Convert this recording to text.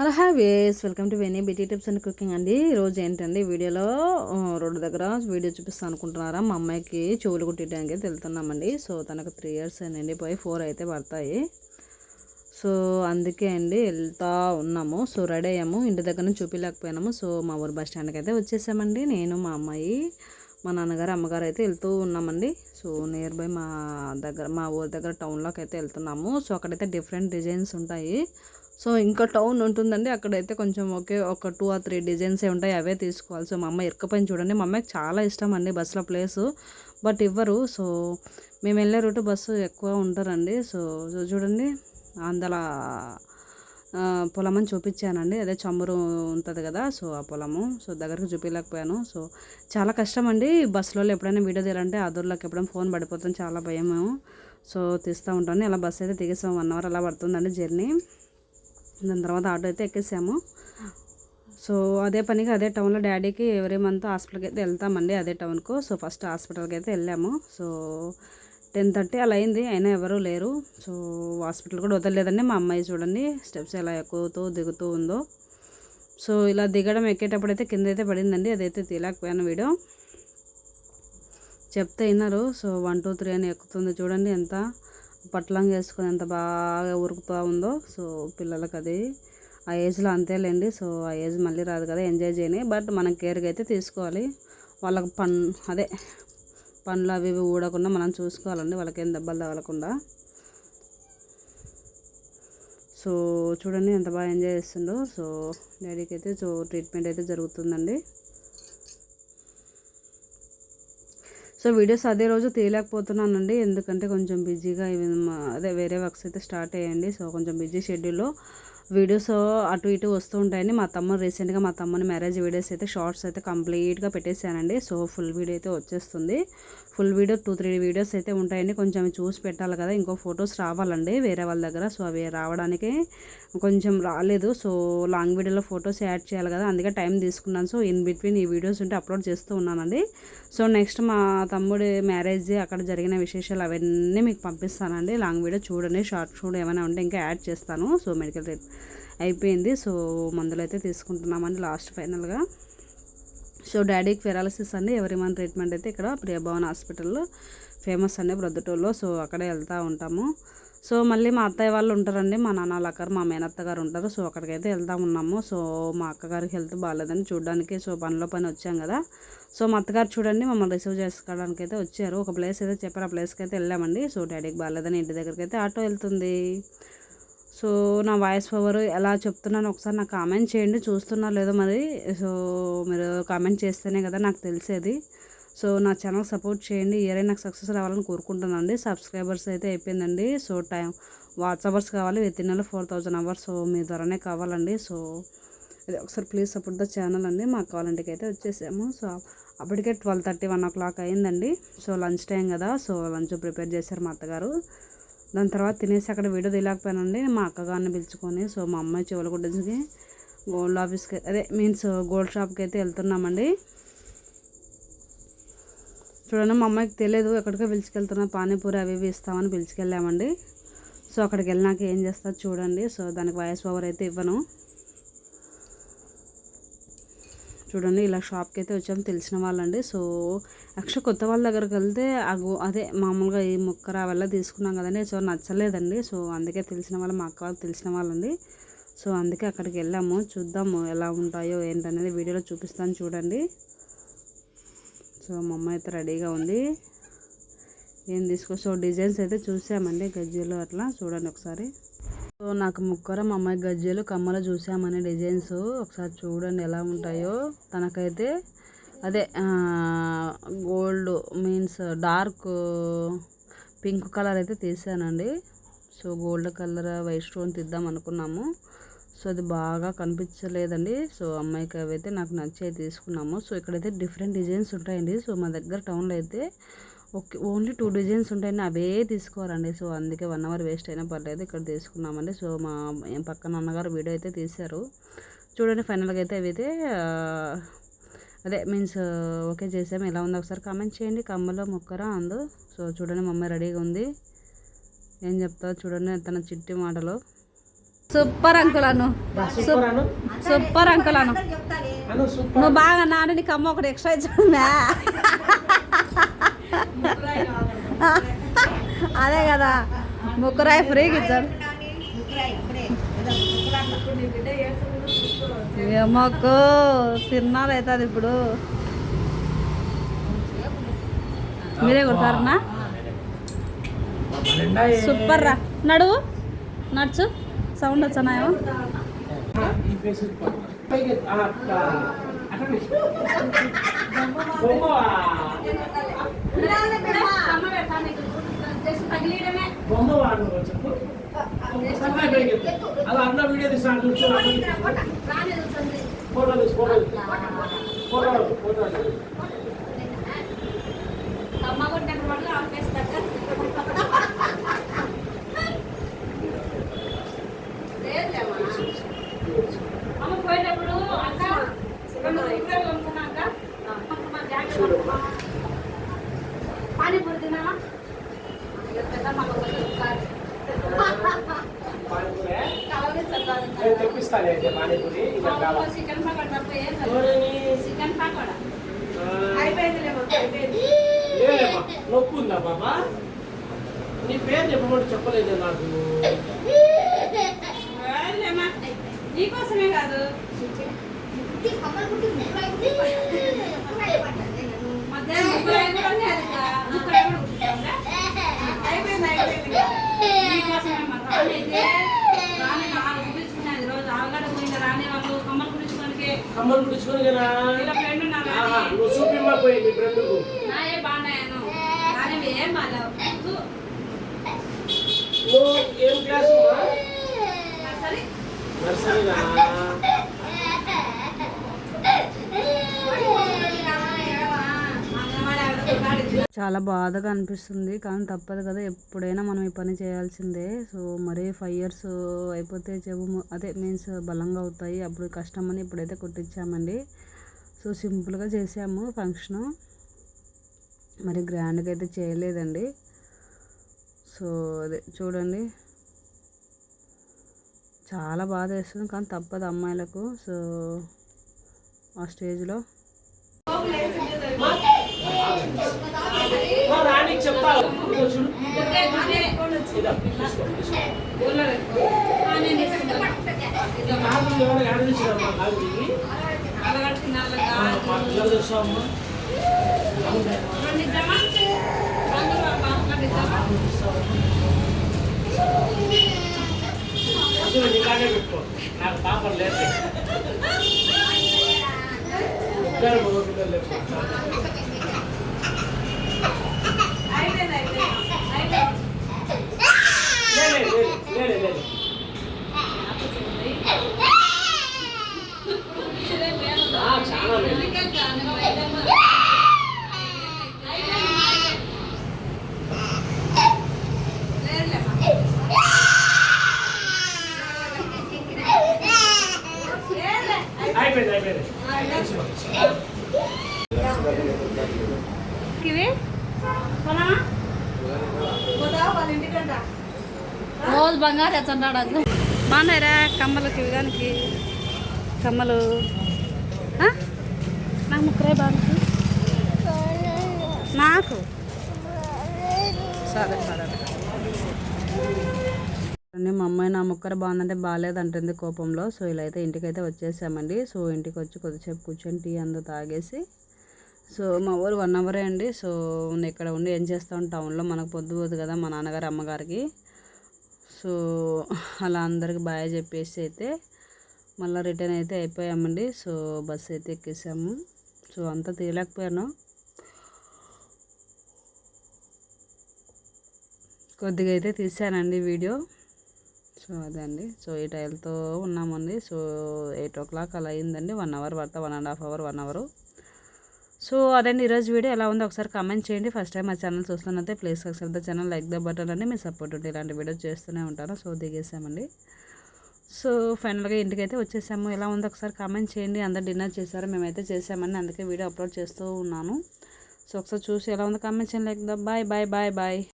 Hello hi ways welcome to Veni beauty tips and cooking అండి. ఈరోజు ఏంటండి వీడియోలో రోడ్డు దగ్గర వీడియో చూపిస్తాను అనుకుంటున్నారా? మా అమ్మాయికి చెవులు కుట్టడానికి అయితే వెళ్తున్నామండి. సో తనకు త్రీ ఇయర్స్ అండి పోయి ఫోర్ అయితే పడతాయి. సో అందుకే అండి వెళ్తా ఉన్నాము. సో రెడీ అయ్యాము. ఇంటి దగ్గర నుంచి చూపించలేకపోయినాము సో మా ఊరు బస్ స్టాండ్కి అయితే వచ్చేసామండి. నేను మా అమ్మాయి మా నాన్నగారు అమ్మగారు అయితే వెళ్తూ ఉన్నామండి. సో నియర్ బై మా దగ్గర మా ఊరి దగ్గర టౌన్లోకి అయితే వెళ్తున్నాము. సో అక్కడైతే డిఫరెంట్ డిజైన్స్ ఉంటాయి. సో ఇంకా టౌన్ ఉంటుందండి. అక్కడైతే కొంచెం ఒకే ఒక టూ ఆర్ త్రీ డిజైన్సే ఉంటాయి అవే తీసుకోవాలి. సో మా అమ్మ ఇరకపోయిన చూడండి. మా అమ్మకి చాలా ఇష్టం అండి బస్సులో ప్లేసు. బట్ ఇవ్వరు. సో మేము వెళ్ళే రూటు బస్సు ఎక్కువ ఉంటారండి సో సో చూడండి. అందులో పొలం అని చూపించానండి. అదే చమురు ఉంటుంది కదా సో ఆ పొలము. సో దగ్గరకు చూపించలేకపోయాను. సో చాలా కష్టం అండి బస్సులో ఎప్పుడైనా వీడియో తీయాలంటే ఆదూర్లోకి ఎప్పుడైనా ఫోన్ పడిపోతుంది. చాలా భయము. సో తీస్తూ ఉంటాను. ఇలా బస్సు అయితే దిగేసాం. వన్ అవర్ అలా పడుతుందండి జర్నీ. దాని తర్వాత ఆటో అయితే ఎక్కేసాము. సో అదే పనిగా అదే టౌన్లో డాడీకి ఎవరీ మంత్ హాస్పిటల్కి అయితే వెళ్తామండి అదే టౌన్కు సో ఫస్ట్ హాస్పిటల్కి అయితే వెళ్ళాము. సో టెన్ థర్టీ అలా అయింది అయినా ఎవరూ లేరు. సో హాస్పిటల్ కూడా వదలలేదండి మా అమ్మాయి చూడండి స్టెప్స్ ఎలా ఎక్కుతూ దిగుతూ ఉందో. సో ఇలా దిగడం ఎక్కేటప్పుడు అయితే కింద అయితే పడిందండి అదైతే తీయలేకపోయాను వీడియో చెప్తే విన్నారు. సో వన్ టూ త్రీ అని ఎక్కుతుంది చూడండి ఎంత. పట్లంగా వేసుకొని ఎంత బాగా ఉరుకుతూ ఉందో సో పిల్లలకి అది ఆ ఏజ్లో అంతేలేండి. సో ఆ ఏజ్ మళ్ళీ రాదు కదా ఎంజాయ్ చేయని. బట్ మనం కేర్గా అయితే తీసుకోవాలి. వాళ్ళకి పన్ అదే పండ్లు అవి ఇవి ఊడకుండా మనం చూసుకోవాలండి. వాళ్ళకి ఏం దెబ్బలు తగలకుండా. సో చూడండి ఎంత బాగా ఎంజాయ్ చేస్తుండో. సో డాడీకి అయితే సో ట్రీట్మెంట్ అయితే జరుగుతుందండి. సో వీడియోస్ అదే రోజు తీయలేకపోతున్నానండి. ఎందుకంటే కొంచెం బిజీగా అదే వేరే వర్క్స్ అయితే స్టార్ట్ అయ్యండి సో కొంచెం బిజీ షెడ్యూల్లో వీడియోస్ అటు ఇటు వస్తూ ఉంటాయండి. మా తమ్ముడు రీసెంట్గా మా తమ్ముని మ్యారేజ్ వీడియోస్ అయితే షార్ట్స్ అయితే కంప్లీట్గా పెట్టేశానండి. సో ఫుల్ వీడియో అయితే వచ్చేస్తుంది. Full video two three videos అయితే ఉంటాయండి. కొంచెం చూసి పెట్టాలి కదా. ఇంకో ఫొటోస్ రావాలండి వేరే వాళ్ళ దగ్గర. సో అవి రావడానికి కొంచెం రాలేదు. సో లాంగ్ వీడియోలో ఫొటోస్ యాడ్ చేయాలి కదా. అందుకే టైం తీసుకున్నాను. సో ఇన్ బిట్వీన్ ఈ వీడియోస్ ఉంటే అప్లోడ్ చేస్తూ ఉన్నానండి. సో నెక్స్ట్ మా తమ్ముడి మ్యారేజ్ అక్కడ జరిగిన విశేషాలు అవన్నీ మీకు పంపిస్తానండి. లాంగ్ వీడియో చూడండి. షార్ట్ చూడ ఏమైనా ఉంటే ఇంకా యాడ్ చేస్తాను. సో మెడికల్ రేట్ అయిపోయింది. సో మందులు అయితే తీసుకుంటున్నామండి లాస్ట్ ఫైనల్గా. సో డాడీకి ఫెరాలసిస్ అండి ఎవరి మంత్ ట్రీట్మెంట్ అయితే ఇక్కడ ప్రియభవన్ హాస్పిటల్లో ఫేమస్ అండి బ్రొద్దుటూరులో సో అక్కడే వెళ్తూ ఉంటాము. సో మళ్ళీ మా అత్తయ్య వాళ్ళు ఉంటారండి. మా నాన్న లక్కర్ మా మేనత్త గారు ఉంటారు. సో అక్కడికైతే వెళ్తా ఉన్నాము. సో మా అక్కగారికి హెల్త్ బాగాలేదని చూడడానికి సో పనిలో పని వచ్చాం కదా. సో మా అత్తగారు చూడండి మమ్మల్ని రిసీవ్ చేసుకోవడానికి అయితే వచ్చారు. ఒక ప్లేస్ అయితే చెప్పారు. ఆ ప్లేస్కి అయితే వెళ్ళామండి. సో డాడీకి బాగాలేదని ఇంటి దగ్గరికి అయితే ఆటో వెళ్తుంది. సో నా వాయిస్ ఓవర్ ఎలా చెప్తున్నాను ఒకసారి నాకు కామెంట్ చేయండి. చూస్తున్నా లేదో మరి. సో మీరు కామెంట్ చేస్తేనే కదా నాకు తెలిసేది. సో నా ఛానల్ సపోర్ట్ చేయండి. ఇయర్ నాకు సక్సెస్ రావాలని కోరుకుంటున్నానండి. సబ్స్క్రైబర్స్ అయితే అయిపోయిందండి. సో టైం వాట్స్ కావాలి. With in four thousand hours so మీ ద్వారానే కావాలండి. సో ఇది ఒకసారి ప్లీజ్ సపోర్ట్ ద ఛానల్ అండి. మా కావాలంటికి అయితే వచ్చేసాము. సో అప్పటికే twelve thirty one o'clock అయిందండి. సో లంచ్ టైం కదా. సో లంచ్ ప్రిపేర్ చేశారు మా అత్తగారు. దాని తర్వాత తినేసి అక్కడ వీడియో తీయలేకపోయానండి. మా అక్కగారిని పిలుచుకొని సో మా అమ్మాయి చెవులగుడ్డకి గోల్డ్ ఆఫీస్కి అదే మీన్స్ గోల్డ్ షాప్కి అయితే వెళ్తున్నామండి. చూడండి మా అమ్మాయికి తెలియదు ఎక్కడికో పిలుచుకెళ్తున్నా పానీపూరి అవి ఇవి ఇస్తామని పిలుచుకెళ్ళామండి. సో అక్కడికి వెళ్ళినాక ఏం చేస్తారు చూడండి. సో దానికి వాయిస్ ఓవర్ అయితే ఇవ్వను. చూడండి ఇలా షాప్కి అయితే వచ్చాము తెలిసిన వాళ్ళండి. సో యాక్చువల్ కొత్త వాళ్ళ దగ్గరికి వెళ్తే అగో అదే మామూలుగా ఈ మొక్క రావల్ల తీసుకున్నాం కదండి. సో నచ్చలేదండి. సో అందుకే తెలిసిన వాళ్ళు మా అక్క వాళ్ళు తెలిసిన వాళ్ళండి. సో అందుకే అక్కడికి వెళ్ళాము. చూద్దాము ఎలా ఉంటాయో ఏంటనేది వీడియోలో చూపిస్తాను చూడండి. సో మా అమ్మ అయితే రెడీగా ఉంది. ఏం తీసుకో సో డిజైన్స్ అయితే చూసామండి గజ్జీలు అట్లా. చూడండి ఒకసారి. సో నాకు ముక్కర మా అమ్మాయి గజ్జలు కమ్మలు చూసామనే డిజైన్స్. ఒకసారి చూడండి ఎలా ఉంటాయో. తనకైతే అదే gold means dark pink colour అయితే తీసానండి. So gold colour white stone తీద్దాం అనుకున్నాము. సో అది బాగా కనిపించలేదండి. సో అమ్మాయికి అవి అయితే నాకు నచ్చి తీసుకున్నాము. సో ఇక్కడైతే డిఫరెంట్ డిజైన్స్ ఉంటాయండి. సో మా దగ్గర టౌన్లో అయితే ఓకే ఓన్లీ టూ డిజైన్స్ ఉంటాయండి అవే తీసుకోవాలండి. సో అందుకే వన్ అవర్ వేస్ట్ అయినా పర్లేదు ఇక్కడ తీసుకున్నామండి. సో మా పక్కన అన్నగారు వీడియో అయితే తీశారు. చూడండి ఫైనల్గా అయితే అవి అయితే ఆ, అదే మీన్స్ ఓకే చేసాము. ఎలా ఉందో ఒకసారి కామెంట్ చేయండి. కమ్మలో ముక్కర అందు. సో చూడండి మా అమ్మాయి రెడీగా ఉంది. ఏం చెప్తా చూడండి తన చిట్టి మాటలో. సూపర్ అంకుల్ అను. సూపర్ అంకుల్ అను. నువ్వు బాగా నాన్న నీకు అమ్మ ఒకటి ఎక్స్ట్రా ఇచ్చిందా అదే కదా. ముక్కురాయి ఫ్రీకి ఇచ్చారు ఏమోకు తిన్నాను అవుతుంది ఇప్పుడు? మీరే కొడతారన్నా? సూపర్ రా. నడువు నడుచు. సౌండ్ వచ్చానాయో ఈ ఫేస్ పైకి ఆ, అట్లా. అట్లా పెట్టు. బొమ్మవా? బొమ్మవా నువ్వు చెప్పు అలా అన్న వీడియో తీసాను చూసు ఫోటో ఫోటో అయితే పానీపూరి చికెన్? చికెన్ పకోడా? నొప్పి ఉందా బాబా? నీ పేరు చెప్పమంటే చెప్పలేదు నాకు. నీకోసమే కాదు. మధ్యాహ్నం ముగ్గురు ఐదు మంది అది కా- ముగ్గురు ఐదు మంది కూర్చుంటాంగా? నీకోసమేమ్మా. రాని అయితే, రాని నాలుగు కుట్టించుకునేది. రోజు ఆలుగడ్డ పోయింది రాని వాళ్ళు కమ్మలు కుట్టించుకోనికి కమ్మలు పుడుచుకొని కదా. నువ్వు చూపిమ్మా పోయి నీ ఫ్రెండ్కు. నువ్వు ఏం క్లాస్ సరే నర్సరీనా? చాలా బాధగా అనిపిస్తుంది. కానీ తప్పదు కదా ఎప్పుడైనా మనం ఈ పని చేయాల్సిందే. సో మరి ఫైవ్ ఇయర్స్ అయిపోతే చెవు అదే మీన్స్ బలంగా అవుతాయి. అప్పుడు కష్టం అని ఇప్పుడైతే కుట్టించామండి. సో సింపుల్గా చేసాము ఫంక్షను. మరి గ్రాండ్గా అయితే చేయలేదండి. సో అదే చూడండి. చాలా బాధ వేస్తుంది కానీ తప్పదు అమ్మాయిలకు. సో ఆ స్టేజ్లో. రాణికి చెప్తాను నీకానే పెట్టుకో. నాకు పాపం లేదు ఇద్దరు మగ పిల్లలు. లేదు, లేదు, లేదు, లేదు. ఆ, చాలా లేదు. అయిపోయింది అయిపోయింది తీసుకో, తీసుకో. ఇవి రోజు బంగారు ఎత్తున్నాడు బాగున్నాయిరా కమ్మలకి దానికి కమ్మలు. నాకు ముక్కరే బాగుంది నాకు? సరే సరే. మా అమ్మాయి నా ముక్కర బాగుందంటే బాగాలేదంటుంది కోపంలో. సో ఇలా అయితే ఇంటికైతే వచ్చేసామండి. సో ఇంటికి వచ్చి కొద్దిసేపు కూర్చొని టీ అంతా తాగేసి సో మా ఊరు వన్ అవరే అండి. సో నేను ఇక్కడ ఉండి ఏం చేస్తాం? టౌన్లో మనకు పొద్దుపోదు కదా మా నాన్నగారు అమ్మగారికి. సో అలా అందరికి బాయ్ చెప్పేసి అయితే మళ్ళీ రిటర్న్ అయితే అయిపోయామండి. సో బస్ అయితే ఎక్కేసాము. సో అంతా తీయలేకపోయాను. కొద్దిగా అయితే తీసానండి వీడియో. సో అదే అండి. సో ఈ టైల్తో ఉన్నామండి. సో ఎయిట్ ఓ క్లాక్ అలా అయిందండి. వన్ అవర్ పడతా one and half hour one hour. So అదండి ఈరోజు వీడియో. ఎలా ఉందో ఒకసారి కమెంట్ చేయండి. ఫస్ట్ టైం మా ఛానల్ చూస్తున్నట్టే ప్లీజ్ ఒకసారి the channel like the button అని మీ సపోర్ట్ ఉంటుంది ఇలాంటి వీడియోస్ చేస్తూనే ఉంటాను. సో దిగేసామండి. సో ఫైనల్గా ఇంటికైతే వచ్చేసాము. ఎలా ఉందో ఒకసారి కామెంట్ చేయండి. అందరు డిన్నర్ చేశారు. మేమైతే చేసామని అందుకే వీడియో అప్లోడ్ చేస్తూ ఉన్నాను. సో ఒకసారి చూసి ఎలా ఉందో కామెంట్ చేయండి. Like the bye bye bye bye